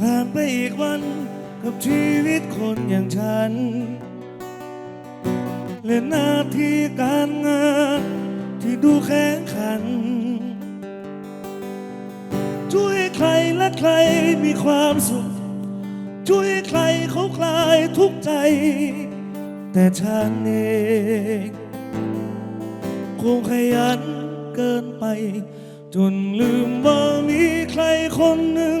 ผ่านไปอีกวันกับชีวิตคนอย่างฉัน และหน้าที่การงานที่ดูแข็งขัน ช่วยใครและใครมีความสุข ช่วยใครเขาคลายทุกข์ใจ แต่ฉันเองคงขยันเกินไป จนลืมว่ามีใครคนหนึ่ง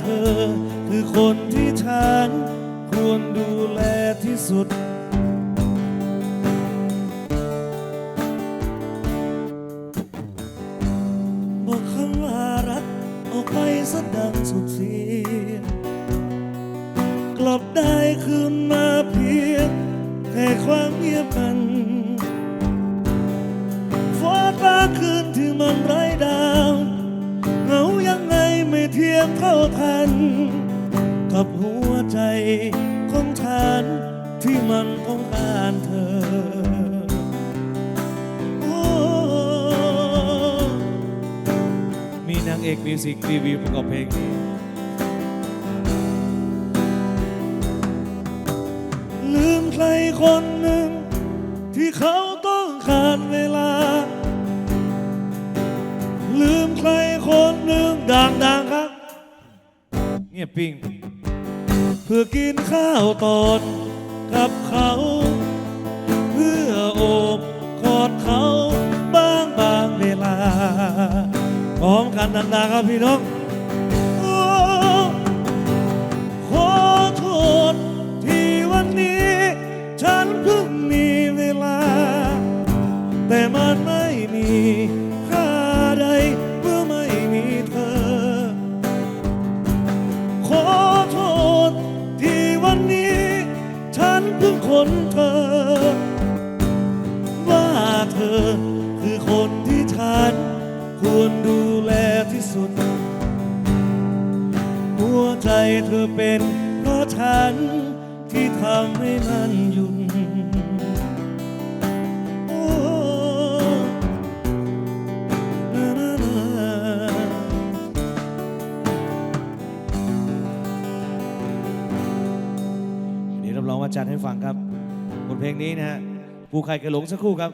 เธอ คือคนที่ฉัน ควรดูแลที่สุด บอกคำว่ารักออกไปสะดังสุดเสียกลับได้คืนมาเพียงแค่ความเงียบมันฟ้ากลาคืนที่มันไร้ เท่าทัน กับหัวใจของฉันที่มันต้องการเธอมีนางเอกมิวสิกรีวิวประกอบเพลงนี้ลืมใครคนหนึ่ง ที่เขาต้องขาดเวลา ลืมใครคนหนึ่งดังๆครับ เงียบปิ้งเพื่อกินข้าวตอนกับเขา เพื่อโอบกอดเขาบ้างบางเวลาพร้อมกันดังๆครับพี่น้องขอโทษที่วันนี้ ฉันเพิ่งมีเวลา แต่มัน คนเธอ ว่าเธอคือคนที่ฉันควรดูแลที่สุด หัวใจเธอเป็นเพราะฉันที่ทำให้มันหยุด เรับรองว่าจัดให้ฟังครับบทเพลงนี้นะฮะผู้ใครกระหลงสักครู่ครับ